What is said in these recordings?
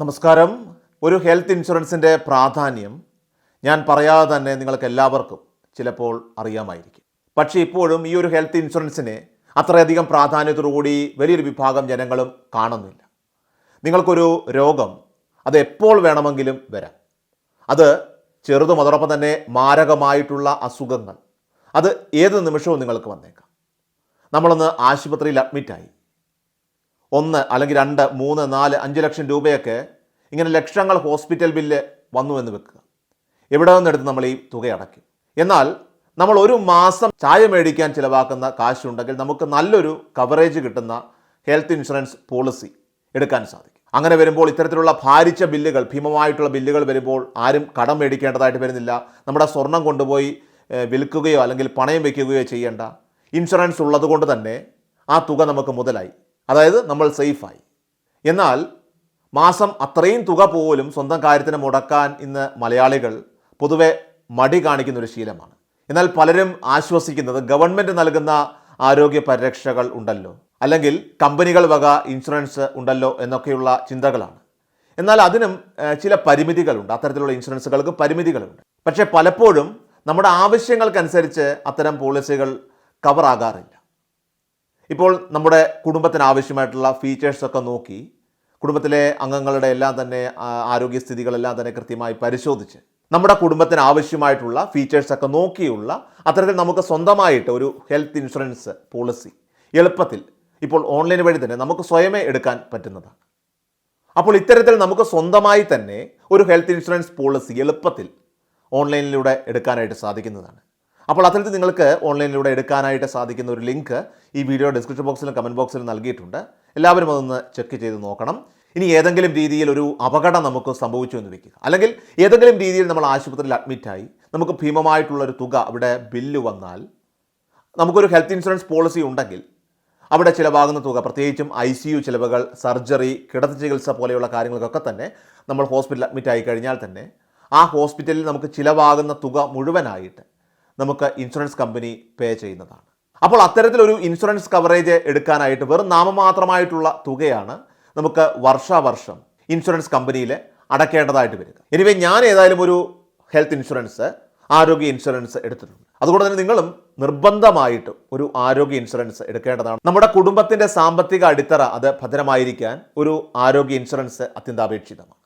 നമസ്കാരം. ഒരു ഹെൽത്ത് ഇൻഷുറൻസിന്റെ പ്രാധാന്യം ഞാൻ പറയാതെ തന്നെ നിങ്ങൾക്ക് എല്ലാവർക്കും ചിലപ്പോൾ അറിയാമായിരിക്കും. പക്ഷേ ഇപ്പോഴും ഈ ഒരു ഹെൽത്ത് ഇൻഷുറൻസിനെ അത്രയധികം പ്രാധാന്യത്തോടുകൂടി വലിയൊരു വിഭാഗം ജനങ്ങളും കാണുന്നില്ല. നിങ്ങൾക്കൊരു രോഗം അത് എപ്പോൾ വേണമെങ്കിലും വരാം. അത് ചെറുതും അതോടൊപ്പം തന്നെ മാരകമായിട്ടുള്ള അസുഖങ്ങൾ. അത് ഏത് നിമിഷവും നിങ്ങൾക്ക് വന്നേക്കാം. നമ്മളൊന്ന് ആശുപത്രിയിൽ അഡ്മിറ്റായി. ഒന്ന് അല്ലെങ്കിൽ രണ്ട് മൂന്ന് നാല് അഞ്ച് ലക്ഷം രൂപയൊക്കെ ഇങ്ങനെ ലക്ഷങ്ങൾ ഹോസ്പിറ്റൽ ബില്ല് വന്നു എന്ന് വെക്കുക. എവിടെ നിന്നെടുത്ത് നമ്മൾ ഈ തുക അടയ്ക്കും? എന്നാൽ നമ്മൾ ഒരു മാസം ചായ മേടിക്കാൻ ചിലവാക്കുന്ന കാശുണ്ടെങ്കിൽ നമുക്ക് നല്ലൊരു കവറേജ് കിട്ടുന്ന ഹെൽത്ത് ഇൻഷുറൻസ് പോളിസി എടുക്കാൻ സാധിക്കും. അങ്ങനെ വരുമ്പോൾ ഇത്തരത്തിലുള്ള ഭാരിച്ച ബില്ലുകൾ ഭീമമായിട്ടുള്ള ബില്ലുകൾ വരുമ്പോൾ ആരും കടം മേടിക്കേണ്ടതായിട്ട് വരുന്നില്ല. നമ്മുടെ സ്വർണം കൊണ്ടുപോയി വിൽക്കുകയോ അല്ലെങ്കിൽ പണയം വയ്ക്കുകയോ ചെയ്യേണ്ട ഇൻഷുറൻസ് ഉള്ളതുകൊണ്ട് തന്നെ ആ തുക നമുക്ക് മുതലായി. അതായത് നമ്മൾ സേഫായി. എന്നാൽ മാസം അത്രയും തുക പോലും സ്വന്തം കാര്യത്തിന് മുടക്കാൻ ഇന്ന് മലയാളികൾ പൊതുവെ മടി കാണിക്കുന്ന ഒരു ശീലമാണ്. എന്നാൽ പലരും ആശ്വസിക്കുന്നത് ഗവൺമെന്റ് നൽകുന്ന ആരോഗ്യ പരിരക്ഷകൾ ഉണ്ടല്ലോ. അല്ലെങ്കിൽ കമ്പനികൾ വക ഇൻഷുറൻസ് ഉണ്ടല്ലോ എന്നൊക്കെയുള്ള ചിന്തകളാണ്. എന്നാൽ അതിനും ചില പരിമിതികളുണ്ട്. അത്തരത്തിലുള്ള ഇൻഷുറൻസുകൾക്ക് പരിമിതികളുണ്ട്. പക്ഷേ പലപ്പോഴും നമ്മുടെ ആവശ്യങ്ങൾക്കനുസരിച്ച് അത്തരം പോളിസികൾ കവർ ആകാറില്ല ഇപ്പോൾ നമ്മുടെ കുടുംബത്തിന് ആവശ്യമായിട്ടുള്ള ഫീച്ചേഴ്സൊക്കെ നോക്കി കുടുംബത്തിലെ അംഗങ്ങളുടെ എല്ലാം തന്നെ ആരോഗ്യസ്ഥിതികളെല്ലാം തന്നെ കൃത്യമായി പരിശോധിച്ച് നമ്മുടെ കുടുംബത്തിന് ആവശ്യമായിട്ടുള്ള ഫീച്ചേഴ്സൊക്കെ നോക്കിയുള്ള അത്തരത്തിൽ നമുക്ക് സ്വന്തമായിട്ട് ഒരു ഹെൽത്ത് ഇൻഷുറൻസ് പോളിസി എളുപ്പത്തിൽ ഇപ്പോൾ ഓൺലൈൻ വഴി തന്നെ നമുക്ക് സ്വയമേ എടുക്കാൻ പറ്റുന്നതാണ്. അപ്പോൾ ഇത്തരത്തിൽ നമുക്ക് സ്വന്തമായി തന്നെ ഒരു ഹെൽത്ത് ഇൻഷുറൻസ് പോളിസി എളുപ്പത്തിൽ ഓൺലൈനിലൂടെ എടുക്കാനായിട്ട് സാധിക്കുന്നതാണ്. അപ്പോൾ അത്തരത്തിൽ നിങ്ങൾക്ക് ഓൺലൈനിലൂടെ എടുക്കാനായിട്ട് സാധിക്കുന്ന ഒരു ലിങ്ക് ഈ വീഡിയോ ഡിസ്ക്രിപ്ഷൻ ബോക്സിലും കമന്റ് ബോക്സിലും നൽകിയിട്ടുണ്ട്. എല്ലാവരും അതൊന്ന് ചെക്ക് ചെയ്ത് നോക്കണം. ഇനി ഏതെങ്കിലും രീതിയിൽ ഒരു അപകടം നമുക്ക് സംഭവിച്ചു എന്ന് വയ്ക്കുക അല്ലെങ്കിൽ ഏതെങ്കിലും രീതിയിൽ നമ്മൾ ആശുപത്രിയിൽ അഡ്മിറ്റായി നമുക്ക് ഭീമമായിട്ടുള്ളൊരു തുക അവിടെ ബില്ല് വന്നാൽ നമുക്കൊരു ഹെൽത്ത് ഇൻഷുറൻസ് പോളിസി ഉണ്ടെങ്കിൽ അവിടെ ചിലവാകുന്ന തുക പ്രത്യേകിച്ചും ഐ സി യു ചിലവുകൾ സർജറി കിടത്തി ചികിത്സ പോലെയുള്ള കാര്യങ്ങൾക്കൊക്കെ തന്നെ നമ്മൾ ഹോസ്പിറ്റലിൽ അഡ്മിറ്റ് ആയി കഴിഞ്ഞാൽ തന്നെ ആ ഹോസ്പിറ്റലിൽ നമുക്ക് ചിലവാകുന്ന തുക മുഴുവനായിട്ട് നമുക്ക് ഇൻഷുറൻസ് കമ്പനി പേ ചെയ്യുന്നതാണ്. അപ്പോൾ അത്തരത്തിലൊരു ഇൻഷുറൻസ് കവറേജ് എടുക്കാനായിട്ട് വെറും നാമമാത്രമായിട്ടുള്ള തുകയാണ് നമുക്ക് വർഷാവർഷം ഇൻഷുറൻസ് കമ്പനിയിൽ അടക്കേണ്ടതായിട്ട് വരിക. എനിവേ ഞാൻ ഏതായാലും ഒരു ഹെൽത്ത് ഇൻഷുറൻസ് ആരോഗ്യ ഇൻഷുറൻസ് എടുത്തിട്ടുണ്ട്. അതുകൊണ്ട് തന്നെ നിങ്ങളും നിർബന്ധമായിട്ട് ഒരു ആരോഗ്യ ഇൻഷുറൻസ് എടുക്കേണ്ടതാണ്. നമ്മുടെ കുടുംബത്തിന്റെ സാമ്പത്തിക അടിത്തറ അത് ഭദ്രമായിരിക്കാൻ ഒരു ആരോഗ്യ ഇൻഷുറൻസ് അത്യന്താപേക്ഷിതമാണ്.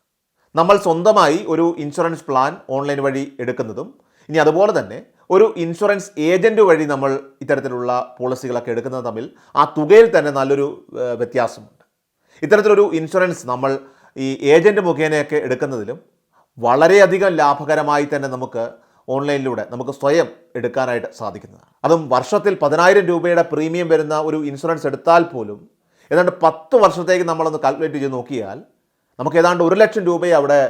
നമ്മൾ സ്വന്തമായി ഒരു ഇൻഷുറൻസ് പ്ലാൻ ഓൺലൈൻ വഴി എടുക്കുന്നതും ഇനി അതുപോലെ തന്നെ ഒരു ഇൻഷുറൻസ് ഏജന്റ് വഴി നമ്മൾ ഇത്തരത്തിലുള്ള പോളിസികളൊക്കെ എടുക്കുന്നത് തമ്മിൽ ആ തുകയിൽ തന്നെ നല്ലൊരു വ്യത്യാസമുണ്ട്. ഇത്തരത്തിലൊരു ഇൻഷുറൻസ് നമ്മൾ ഈ ഏജന്റ് മുഖേനയൊക്കെ എടുക്കുന്നതിലും വളരെയധികം ലാഭകരമായി തന്നെ നമുക്ക് ഓൺലൈനിലൂടെ നമുക്ക് സ്വയം എടുക്കാനായിട്ട് സാധിക്കുന്നതാണ്. അതും വർഷത്തിൽ പതിനായിരം രൂപയുടെ പ്രീമിയം വരുന്ന ഒരു ഇൻഷുറൻസ് എടുത്താൽ പോലും ഏതാണ്ട് പത്ത് വർഷത്തേക്ക് നമ്മളൊന്ന് കാൽക്കുലേറ്റ് ചെയ്ത് നോക്കിയാൽ നമുക്ക് ഏതാണ്ട് ഒരു ലക്ഷം രൂപയെ അവിടെ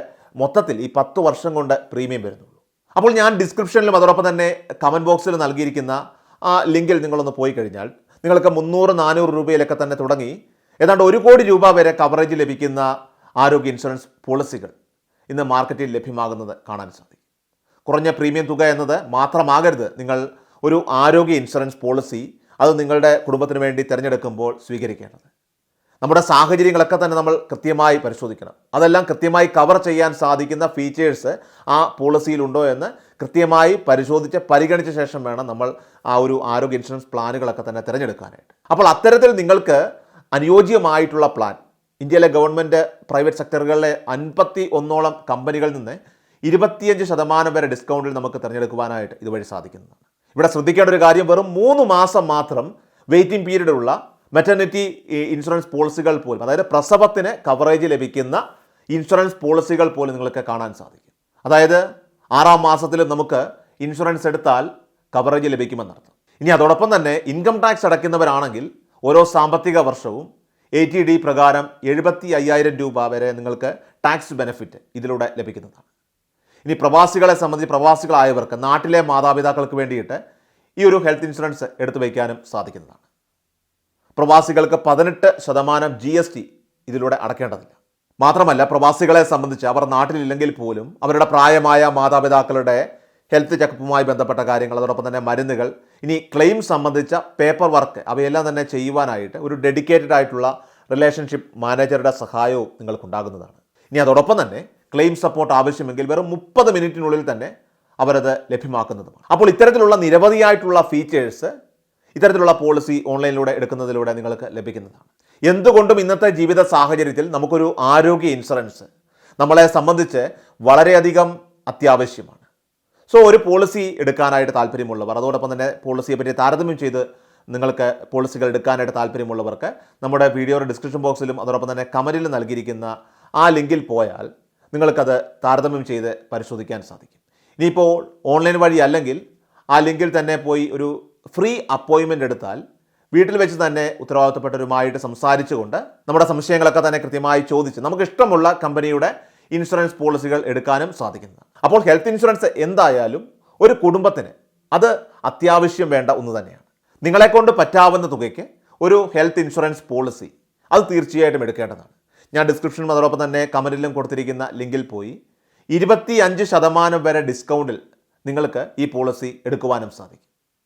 മൊത്തത്തിൽ ഈ പത്ത് വർഷം കൊണ്ട് പ്രീമിയം വരുന്നുള്ളൂ. അപ്പോൾ ഞാൻ ഡിസ്ക്രിപ്ഷനിലും അതോടൊപ്പം തന്നെ കമന്റ് ബോക്സിൽ നൽകിയിരിക്കുന്ന ആ ലിങ്കിൽ നിങ്ങളൊന്ന് പോയി കഴിഞ്ഞാൽ നിങ്ങൾക്ക് മുന്നൂറ് നാനൂറ് രൂപയിലൊക്കെ തന്നെ തുടങ്ങി ഏതാണ്ട് ഒരു കോടി രൂപ വരെ കവറേജ് ലഭിക്കുന്ന ആരോഗ്യ ഇൻഷുറൻസ് പോളിസികൾ ഇന്ന് മാർക്കറ്റിൽ ലഭ്യമാകുന്നത് കാണാൻ സാധിക്കും. കുറഞ്ഞ പ്രീമിയം തുക എന്നത് മാത്രമാകരുത്. നിങ്ങൾ ഒരു ആരോഗ്യ ഇൻഷുറൻസ് പോളിസി അത് നിങ്ങളുടെ കുടുംബത്തിന് വേണ്ടി തിരഞ്ഞെടുക്കുമ്പോൾ സ്വീകരിക്കേണ്ടത്. നമ്മുടെ സാഹചര്യങ്ങളൊക്കെ തന്നെ നമ്മൾ കൃത്യമായി പരിശോധിക്കണം. അതെല്ലാം കൃത്യമായി കവർ ചെയ്യാൻ സാധിക്കുന്ന ഫീച്ചേഴ്സ് ആ പോളിസിയിലുണ്ടോ എന്ന് കൃത്യമായി പരിശോധിച്ച് പരിഗണിച്ച ശേഷം വേണം നമ്മൾ ആ ഒരു ആരോഗ്യ ഇൻഷുറൻസ് പ്ലാനുകളൊക്കെ തന്നെ തിരഞ്ഞെടുക്കാനായിട്ട്. അപ്പോൾ അത്തരത്തിൽ നിങ്ങൾക്ക് അനുയോജ്യമായിട്ടുള്ള പ്ലാൻ ഇന്ത്യയിലെ ഗവൺമെന്റ് പ്രൈവറ്റ് സെക്ടറുകളിലെ അൻപത്തി ഒന്നോളം കമ്പനികളിൽ നിന്ന് ഇരുപത്തിയഞ്ച് ശതമാനം വരെ ഡിസ്കൗണ്ടിൽ നമുക്ക് തിരഞ്ഞെടുക്കുവാനായിട്ട് ഇതുവഴി സാധിക്കുന്നതാണ്. ഇവിടെ ശ്രദ്ധിക്കേണ്ട ഒരു കാര്യം വെറും മൂന്ന് മാസം മാത്രം വെയിറ്റിംഗ് പീരീഡ് ഉള്ള മെറ്റർനിറ്റി ഇൻഷുറൻസ് പോളിസികൾ പോലും അതായത് പ്രസവത്തിന് കവറേജ് ലഭിക്കുന്ന ഇൻഷുറൻസ് പോളിസികൾ പോലും നിങ്ങൾക്ക് കാണാൻ സാധിക്കും. അതായത് ആറാം മാസത്തിൽ നമുക്ക് ഇൻഷുറൻസ് എടുത്താൽ കവറേജ് ലഭിക്കുമെന്നർത്ഥം. ഇനി അതോടൊപ്പം തന്നെ ഇൻകം ടാക്സ് അടയ്ക്കുന്നവരാണെങ്കിൽ ഓരോ സാമ്പത്തിക വർഷവും എ ടി ഡി പ്രകാരം എഴുപത്തി അയ്യായിരം രൂപ വരെ നിങ്ങൾക്ക് ടാക്സ് ബെനിഫിറ്റ് ഇതിലൂടെ ലഭിക്കുന്നതാണ്. ഇനി പ്രവാസികളെ സംബന്ധിച്ച് പ്രവാസികളായവർക്ക് നാട്ടിലെ മാതാപിതാക്കൾക്ക് വേണ്ടിയിട്ട് ഈ ഒരു ഹെൽത്ത് ഇൻഷുറൻസ് എടുത്തു വയ്ക്കാനും സാധിക്കുന്നതാണ്. പ്രവാസികൾക്ക് പതിനെട്ട് ശതമാനം ജി എസ് ടി ഇതിലൂടെ അടക്കേണ്ടതില്ല. മാത്രമല്ല പ്രവാസികളെ സംബന്ധിച്ച് അവർ നാട്ടിലില്ലെങ്കിൽ പോലും അവരുടെ പ്രായമായ മാതാപിതാക്കളുടെ ഹെൽത്ത് ചെക്കപ്പുമായി ബന്ധപ്പെട്ട കാര്യങ്ങൾ അതോടൊപ്പം തന്നെ മരുന്നുകൾ ഇനി ക്ലെയിം സംബന്ധിച്ച പേപ്പർ വർക്ക് അവയെല്ലാം തന്നെ ചെയ്യുവാനായിട്ട് ഒരു ഡെഡിക്കേറ്റഡ് ആയിട്ടുള്ള റിലേഷൻഷിപ്പ് മാനേജറുടെ സഹായവും നിങ്ങൾക്കുണ്ടാകുന്നതാണ്. ഇനി അതോടൊപ്പം തന്നെ ക്ലെയിം സപ്പോർട്ട് ആവശ്യമെങ്കിൽ വെറും മുപ്പത് മിനിറ്റിനുള്ളിൽ തന്നെ അവരത് ലഭ്യമാക്കുന്നതുമാണ്. അപ്പോൾ ഇത്തരത്തിലുള്ള നിരവധിയായിട്ടുള്ള ഫീച്ചേഴ്സ് ഇത്തരത്തിലുള്ള പോളിസി ഓൺലൈനിലൂടെ എടുക്കുന്നതിലൂടെ നിങ്ങൾക്ക് ലഭിക്കുന്നതാണ്. എന്തുകൊണ്ടും ഇന്നത്തെ ജീവിത സാഹചര്യത്തിൽ നമുക്കൊരു ആരോഗ്യ ഇൻഷുറൻസ് നമ്മളെ സംബന്ധിച്ച് വളരെയധികം അത്യാവശ്യമാണ്. സോ ഒരു പോളിസി എടുക്കാനായിട്ട് താല്പര്യമുള്ളവർ അതോടൊപ്പം തന്നെ പോളിസിയെ പറ്റി താരതമ്യം ചെയ്ത് നിങ്ങൾക്ക് പോളിസികൾ എടുക്കാനായിട്ട് താല്പര്യമുള്ളവർക്ക് നമ്മുടെ വീഡിയോയുടെ ഡിസ്ക്രിപ്ഷൻ ബോക്സിലും അതോടൊപ്പം തന്നെ കമന്റിലും നൽകിയിരിക്കുന്ന ആ ലിങ്കിൽ പോയാൽ നിങ്ങൾക്കത് താരതമ്യം ചെയ്ത് പരിശോധിക്കാൻ സാധിക്കും. ഇനിയിപ്പോൾ ഓൺലൈൻ വഴി അല്ലെങ്കിൽ ആ ലിങ്കിൽ തന്നെ പോയി ഒരു ഫ്രീ അപ്പോയിൻമെന്റ് എടുത്താൽ വീട്ടിൽ വെച്ച് തന്നെ ഉത്തരവാദിത്തപ്പെട്ടവരുമായിട്ട് സംസാരിച്ചുകൊണ്ട് നമ്മുടെ സംശയങ്ങളൊക്കെ തന്നെ കൃത്യമായി ചോദിച്ച് നമുക്ക് ഇഷ്ടമുള്ള കമ്പനിയുടെ ഇൻഷുറൻസ് പോളിസികൾ എടുക്കാനും സാധിക്കുന്നതാണ് അപ്പോൾ ഹെൽത്ത് ഇൻഷുറൻസ് എന്തായാലും ഒരു കുടുംബത്തിന് അത് അത്യാവശ്യം വേണ്ട ഒന്ന് തന്നെയാണ്. നിങ്ങളെക്കൊണ്ട് പറ്റാവുന്ന തുകയ്ക്ക് ഒരു ഹെൽത്ത് ഇൻഷുറൻസ് പോളിസി അത് തീർച്ചയായിട്ടും എടുക്കേണ്ടതാണ്. ഞാൻ ഡിസ്ക്രിപ്ഷൻ അതോടൊപ്പം തന്നെ കമന്റിലും കൊടുത്തിരിക്കുന്ന ലിങ്കിൽ പോയി ഇരുപത്തി അഞ്ച് ശതമാനം വരെ ഡിസ്കൗണ്ടിൽ നിങ്ങൾക്ക് ഈ പോളിസി എടുക്കുവാനും സാധിക്കും.